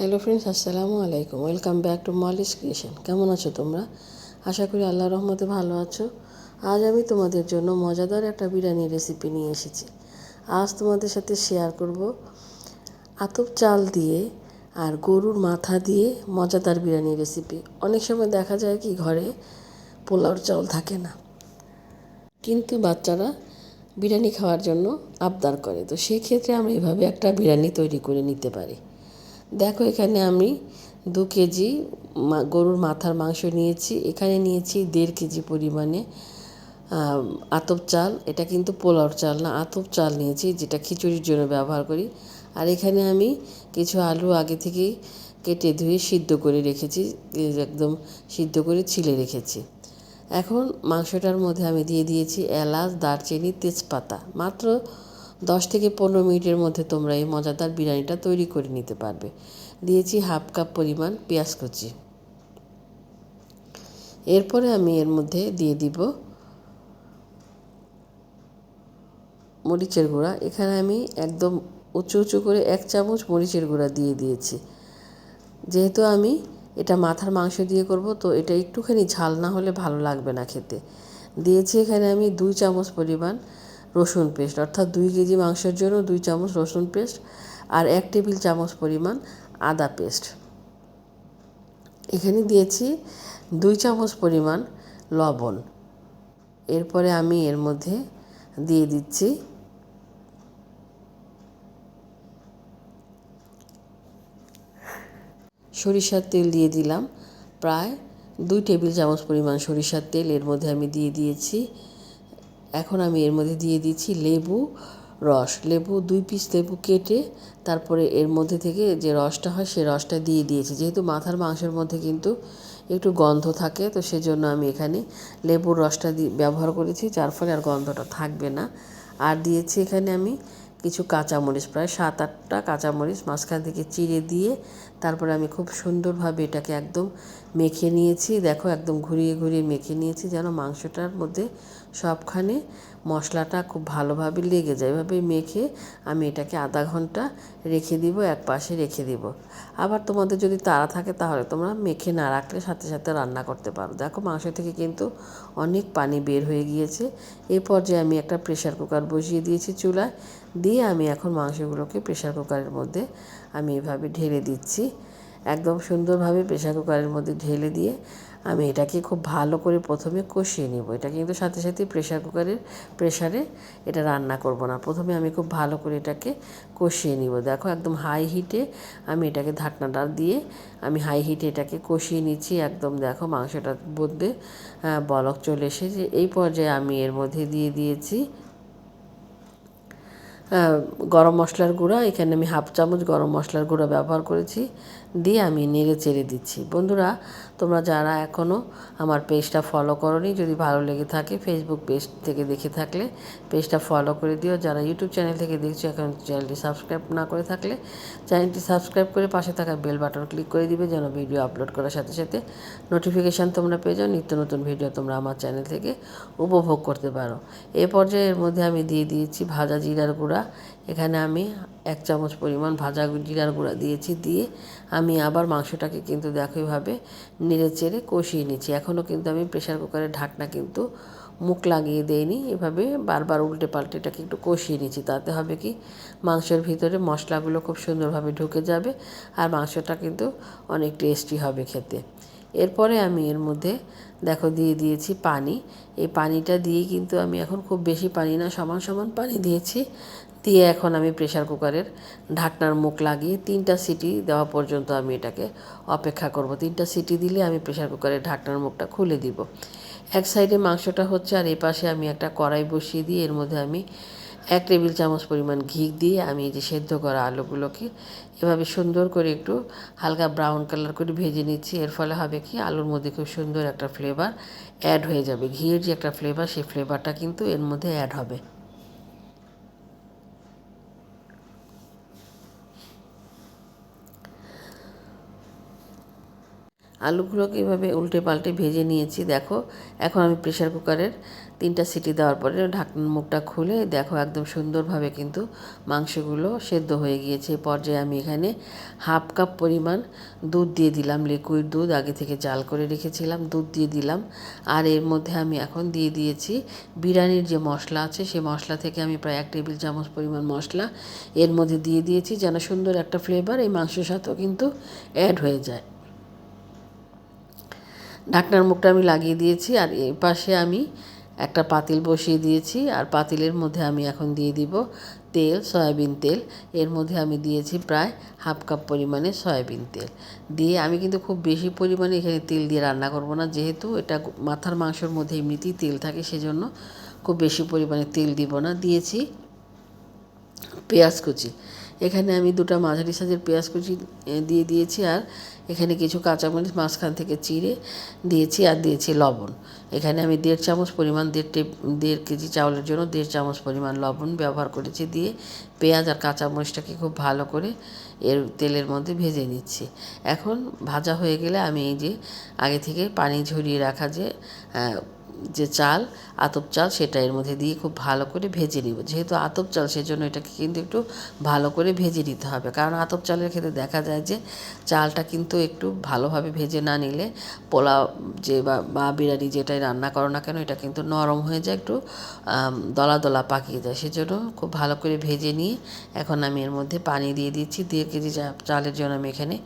Hello friends আসসালামু আলাইকুম welcome back to Molis creation কেমন আছো তোমরা? আশা করি আল্লাহ রহমতে ভালো আছো। আজ আমি তোমাদের জন্য মজাদার একটা বিরিয়ানি রেসিপি নিয়ে এসেছি। আজ তোমাদের সাথে শেয়ার করব আতপ চাল দিয়ে আর গরুর মাথা দিয়ে মজাদার বিরিয়ানি রেসিপি অনেক সময় দেখা যায় কি, ঘরে পোলাওর চাল থাকে না। কিন্তু বাচ্চারা বিরিয়ানি খাওয়ার জন্য আবদার করে। তো সেই ক্ষেত্রে আমরা এভাবে একটা বিরিয়ানি তৈরি করে নিতে পারি। দেখো, এখানে আমি দু কেজি গরুর মাথার মাংস নিয়েছি। এখানে নিয়েছি দেড় কেজি পরিমাণে আতপ চাল। এটা কিন্তু পোলাওর চাল না, আতপ চাল নিয়েছি, যেটা খিচুড়ির জন্য ব্যবহার করি। আর এখানে আমি কিছু আলু আগে থেকেই কেটে ধুয়ে সিদ্ধ করে রেখেছি একদম সিদ্ধ করে ছিলে রেখেছি। এখন মাংসটার মধ্যে আমি দিয়ে দিয়েছি এলাচ, দারচিনি, তেজপাতা। মাত্র দশ থেকে পনেরো মিনিটের মধ্যে তোমরা এই মজাদার বিরিয়ানিটা তৈরি করে নিতে পারবে। দিয়েছি হাফ কাপ পরিমাণ পেঁয়াজ কুচি। এরপরে আমি এর মধ্যে দিয়ে দিব মরিচের গুঁড়া। এখানে আমি একদম উঁচু উঁচু করে এক চামচ মরিচের গুঁড়া দিয়ে দিয়েছি। যেহেতু আমি এটা মাথার মাংস দিয়ে করব, তো এটা একটুখানি ঝাল না হলে ভালো লাগবে না খেতে। দিয়েছি এখানে আমি দুই চামচ পরিমাণ রসুন পেস্ট, অর্থাৎ দুই কেজি মাংসের জন্য দুই চামচ রসুন পেস্ট আর এক টেবিল চামচ পরিমাণ আদা পেস্ট। এখানে দিয়েছি দুই চামচ পরিমাণ লবণ। এরপরে আমি এর মধ্যে দিয়ে দিচ্ছি সরিষার তেল দিয়ে দিলাম। প্রায় দুই টেবিল চামচ পরিমাণ সরিষার তেল এর মধ্যে আমি দিয়ে দিয়েছি এখন আমি এর মধ্যে দিয়ে দিচ্ছি লেবু, রস। লেবু দুই পিস লেবু কেটে তারপরে এর মধ্যে থেকে যে রসটা হয় সে রসটা দিয়ে দিয়েছি। যেহেতু মাথার মাংসের মধ্যে কিন্তু একটু গন্ধ থাকে, তো সেজন্য আমি এখানে লেবুর রসটা ব্যবহার করেছি, যার ফলে আর গন্ধটা থাকবে না। আর দিয়েছি এখানে আমি কিছু কাঁচামরিচ, প্রায় সাত আটটা কাঁচামরিচ, মাঝখান থেকে চিড়ে দিয়ে তারপরে আমি খুব সুন্দরভাবে এটাকে একদম মেখে নিয়েছি। দেখো, একদম ঘুরিয়ে ঘুরিয়ে মেখে নিয়েছি যেন মাংসটার মধ্যে সবখানে মশলাটা খুব ভালোভাবে লেগে যায়। এভাবে মেখে আমি এটাকে আধা ঘণ্টা রেখে দিব এক পাশে রেখে দিব। আবার তোমাদের যদি তাড়া থাকে তাহলে তোমরা মেখে না রাখলে সাথে সাথে রান্না করতে পারো। দেখো, মাংস থেকে কিন্তু অনেক পানি বের হয়ে গিয়েছে। এই পর্যায়ে আমি একটা প্রেশার কুকার বসিয়ে দিয়েছি চুলায়। দিয়ে আমি এখন মাংসগুলোকে প্রেশার কুকারের মধ্যে আমি এভাবে ঢেলে দিচ্ছি। একদম সুন্দরভাবে প্রেশার কুকারের মধ্যে ঢেলে দিয়ে আমি এটাকে খুব ভালো করে প্রথমে কষিয়ে নিব। এটা কিন্তু সাথে সাথে প্রেশার কুকারের প্রেশারে এটা রান্না করব না। প্রথমে আমি খুব ভালো করে এটাকে কষিয়ে নিব। দেখো একদম হাই হিটে আমি এটাকে ঢাকনাটা দিয়ে আমি হাই হিটে এটাকে কষিয়ে নিচ্ছি। একদম দেখো মাংসটার মধ্যে বলক চলে এসেছে। এই পর্যায়ে আমি এর মধ্যে দিয়ে দিয়েছি গরম মশলার গুঁড়া এখানে আমি হাফ চামচ গরম মশলার গুঁড়া ব্যবহার করেছি। দিয়ে আমি নেড়ে চেড়ে দিচ্ছি। বন্ধুরা, তোমরা যারা এখনও আমার পেজটা ফলো করনি, যদি ভালো লেগে থাকে ফেসবুক পেজ থেকে দেখে থাকলে পেজটা ফলো করে দিও। যারা ইউটিউব চ্যানেল থেকে দেখছ, এখন চ্যানেলটি সাবস্ক্রাইব না করে থাকলে চ্যানেলটি সাবস্ক্রাইব করে পাশে থাকা বেল বাটন ক্লিক করে দিবে, যেন ভিডিও আপলোড করার সাথে সাথে নোটিফিকেশান তোমরা পেয়ে যাও। নিত্য নতুন ভিডিও তোমরা আমার চ্যানেল থেকে উপভোগ করতে পারো। এ পর্যায়ের মধ্যে আমি দিয়ে দিয়েছি ভাজা জিরার গুঁড়া। এখানে আমি এক চামচ পরিমাণ ভাজা জিরার গুঁড়া দিয়েছি, দিয়ে আমি আবার মাংসটাকে কিন্তু দেখো এইভাবে নেড়ে চেড়ে কষিয়ে নিচ্ছি। এখনও কিন্তু আমি প্রেশার কুকারের ঢাকনা কিন্তু মুখ লাগিয়ে দেয়নি এভাবে বারবার উল্টে পাল্টে এটাকে একটু কষিয়ে নিচ্ছি। তাতে হবে কি, মাংসের ভিতরে মশলাগুলো খুব সুন্দরভাবে ঢুকে যাবে আর মাংসটা কিন্তু অনেক টেস্টি হবে খেতে। এরপরে আমি এর মধ্যে দেখো দিয়ে দিয়েছি পানি। এই পানিটা দিয়ে কিন্তু আমি এখন খুব বেশি পানি না, সমান সমান পানি দিয়েছি। দিয়ে এখন আমি প্রেশার কুকারের ঢাকনার মুখ লাগিয়ে তিনটা সিটি দেওয়া পর্যন্ত আমি এটাকে অপেক্ষা করব। তিনটা সিটি দিলে আমি প্রেশার কুকারের ঢাকনার মুখটা খুলে দিব। এক সাইডে মাংসটা হচ্ছে আর এই পাশে আমি একটা কড়াই বসিয়ে দিয়ে এর মধ্যে আমি এক টেবিল চামচ পরিমাণ ঘি দিয়ে আমি যে সেদ্ধ করা আলুগুলোকে এভাবে সুন্দর করে একটু হালকা ব্রাউন কালার করে ভেজে নিচ্ছি। এর ফলে হবে কি? আলুর মধ্যে খুব সুন্দর একটা ফ্লেভার অ্যাড হয়ে যাবে। ঘিয়ের যে একটা ফ্লেভার সেই ফ্লেভারটা কিন্তু এর মধ্যে অ্যাড হবে। আলুগুলোকে এভাবে উল্টে পাল্টে ভেজে নিয়েছি, দেখো। এখন আমি প্রেশার কুকারের তিনটা সিটি দেওয়ার পরে ঢাকনার মুখটা খুলে দেখো একদম সুন্দরভাবে কিন্তু মাংসগুলো সেদ্ধ হয়ে গিয়েছে। পর্যায়ে আমি এখানে হাফ কাপ পরিমাণ দুধ দিয়ে দিলাম লিকুইড দুধ। আগে থেকে জাল করে রেখেছিলাম, দুধ দিয়ে দিলাম। আর এর মধ্যে আমি এখন দিয়ে দিয়েছি বিরিয়ানির যে মশলা আছে সেই মশলা থেকে আমি প্রায় এক টেবিল চামচ পরিমাণ মশলা এর মধ্যে দিয়ে দিয়েছি যেন সুন্দর একটা ফ্লেভার এই মাংসের সাথেও কিন্তু অ্যাড হয়ে যায়। ঢাকনার মুখটা আমি লাগিয়ে দিয়েছি আর এ পাশে আমি একটা পাতিল বসিয়ে দিয়েছি আর পাতিলের মধ্যে আমি এখন দিয়ে দিব তেল, সয়াবিন তেল। এর মধ্যে আমি দিয়েছি প্রায় হাফ কাপ পরিমাণে সয়াবিন তেল। দিয়ে আমি কিন্তু খুব বেশি পরিমাণে এখানে তেল দিয়ে রান্না করব না, যেহেতু এটা মাথার মাংসের মধ্যে এমনিতেই তেল থাকে সেজন্য খুব বেশি পরিমাণে তেল দিব না। দিয়েছি পেঁয়াজ কুচি। এখানে আমি দুটো মাঝারি সাইজের পেঁয়াজ কুচি দিয়ে দিয়েছি আর এখানে কিছু কাঁচামরিচ, মাঝখান থেকে চিড়ে দিয়েছি আর দিয়েছি লবণ। এখানে আমি দেড় চামচ পরিমাণ, দেড় টেপ দেড় কেজি চাউলের জন্য দেড় চামচ পরিমাণ লবণ ব্যবহার করেছি দিয়ে পেঁয়াজ আর কাঁচামরিচটাকে খুব ভালো করে এর তেলের মধ্যে ভেজে নিচ্ছি। এখন ভাজা হয়ে গেলে আমি এই যে আগে থেকে পানি ঝরিয়ে রাখা যে যে চাল, আতপ চাল সেটা এর মধ্যে দিয়ে খুব ভালো করে ভেজে নিব। যেহেতু আতপ চাল সেজন্য এটাকে কিন্তু একটু ভালো করে ভেজে নিতে হবে। কারণ আতপ চালের ক্ষেত্রে দেখা যায় যে চালটা কিন্তু একটু ভালোভাবে ভেজে না নিলে পোলাও যে বা বিরিয়ানি যেটাই রান্না করো না কেন, এটা কিন্তু নরম হয়ে যায়, একটু দলা দলা পাকিয়ে যায়। সেজন্য খুব ভালো করে ভেজে নিয়ে এখন আমি এর মধ্যে পানি দিয়ে দিচ্ছি। দেড় কেজি চালের জন্য আমি এখানে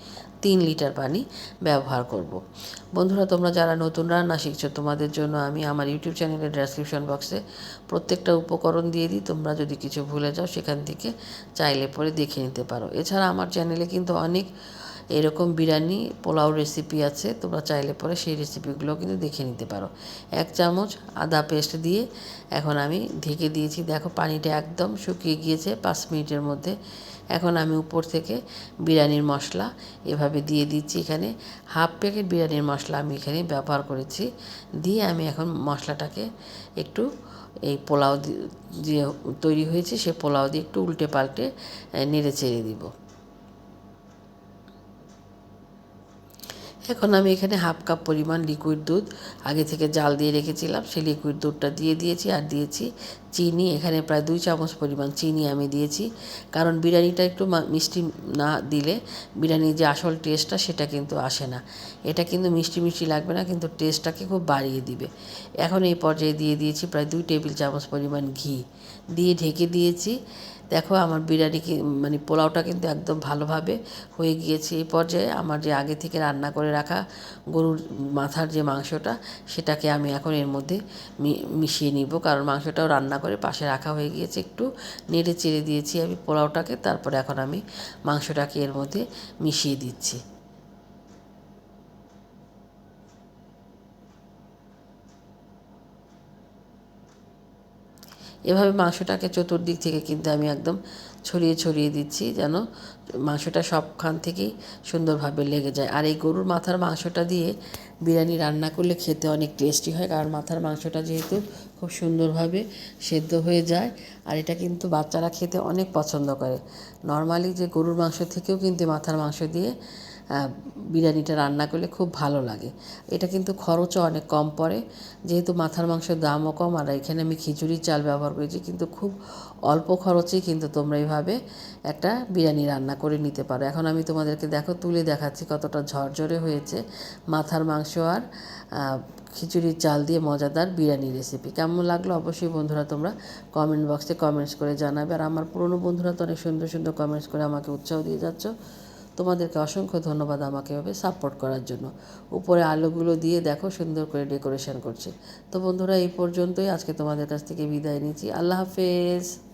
তিন লিটার পানি ব্যবহার করব। বন্ধুরা, তোমরা যারা নতুন রান্না শিখছো, তোমাদের জন্য আমি আমার ইউটিউব চ্যানেলের ডেসক্রিপশন বক্সে প্রত্যেকটা উপকরণ দিয়ে দিই তোমরা যদি কিছু ভুলে যাও, সেখান থেকে চাইলে পরে দেখে নিতে পারো এছাড়া আমার চ্যানেলে কিন্তু অনেক এরকম বিরিয়ানি, পোলাও রেসিপি আছে, তোমরা চাইলে পরে সেই রেসিপিগুলো কিন্তু দেখে নিতে পারো। এক চামচ আদা পেস্ট দিয়ে এখন আমি ঢেকে দিয়েছি। দেখো পানিটা একদম শুকিয়ে গিয়েছে পাঁচ মিনিটের মধ্যে। এখন আমি উপর থেকে বিরিয়ানির মশলা এভাবে দিয়ে দিচ্ছি এখানে। হাফ প্যাকেট বিরিয়ানির মশলা আমি এখানে ব্যবহার করেছি। দিয়ে আমি এখন মশলাটাকে একটু এই পোলাও যে তৈরি হয়েছে সে পোলাও দিয়ে একটু উল্টে পাল্টে নেড়ে চেড়ে দিব। এখন আমি এখানে হাফ কাপ পরিমাণ লিকুইড দুধ। আগে থেকে জাল দিয়ে রেখেছিলাম, সেই লিকুইড দুধটা দিয়ে দিয়েছি আর দিয়েছি চিনি। এখানে প্রায় দুই চামচ পরিমাণ চিনি আমি দিয়েছি। কারণ বিরিয়ানিটা একটু মিষ্টি না দিলে বিরিয়ানির যে আসল টেস্টটা সেটা কিন্তু আসে না। এটা কিন্তু মিষ্টি মিষ্টি লাগবে না, কিন্তু টেস্টটাকে খুব বাড়িয়ে দিবে। এখন এই পর্যায়ে দিয়ে দিয়েছি প্রায় দুই টেবিল চামচ পরিমাণ ঘি। দিয়ে ঢেকে দিয়েছি। দেখো আমার বিরিয়ানি মানে পোলাওটা কিন্তু একদম ভালোভাবে হয়ে গিয়েছে। এই পর্যায়ে আমার যে আগে থেকে রান্না করে রাখা গরুর মাথার যে মাংসটা, সেটাকে আমি এখন এর মধ্যে মিশিয়ে নিব। কারণ মাংসটাও রান্না করে পাশে রাখা হয়ে গিয়েছে। একটু নেড়ে চেড়ে দিয়েছি আমি পোলাওটাকে, তারপরে এখন আমি মাংসটাকে এর মধ্যে মিশিয়ে দিচ্ছি। এভাবে মাংসটাকে চতুর্দিক থেকে কিন্তু আমি একদম ছড়িয়ে ছড়িয়ে দিচ্ছি যেন মাংসটা সবখান থেকেই সুন্দরভাবে লেগে যায়। আর এই গরুর মাথার মাংসটা দিয়ে বিরিয়ানি রান্না করলে খেতে অনেক টেস্টি হয়, কারণ মাথার মাংসটা যেহেতু খুব সুন্দরভাবে সেদ্ধ হয়ে যায় আর এটা কিন্তু বাচ্চারা খেতে অনেক পছন্দ করে। নর্মালি যে গরুর মাংস থেকেও কিন্তু মাথার মাংস দিয়ে বিরিয়ানিটা রান্না করলে খুব ভালো লাগে। এটা কিন্তু খরচও অনেক কম পড়ে। যেহেতু মাথার মাংসের দামও কম, আর এখানে আমি খিচুড়ির চাল ব্যবহার করেছি, কিন্তু খুব অল্প খরচেই কিন্তু তোমরা এইভাবে একটা বিরিয়ানি রান্না করে নিতে পারো। এখন আমি তোমাদেরকে দেখো, তুলে দেখাচ্ছি কতটা ঝরঝরে হয়েছে মাথার মাংস আর খিচুড়ির চাল দিয়ে মজাদার বিরিয়ানি রেসিপি কেমন লাগল অবশ্যই বন্ধুরা তোমরা কমেন্ট বক্সে কমেন্টস করে জানাবে। আর আমার পুরনো বন্ধুরা তো অনেক সুন্দর সুন্দর কমেন্টস করে আমাকে উৎসাহ দিয়ে যাচ্ছ। তোমাদেরকে অসংখ্য ধন্যবাদ আমাকে এভাবে সাপোর্ট করার জন্য। উপরে আলোগুলো দিয়ে দেখো সুন্দর করে ডেকোরেশন করছে। তো বন্ধুরা, এই পর্যন্তই। আজকে তোমাদের কাছ থেকে বিদায় নিচ্ছি। আল্লাহ হাফেজ।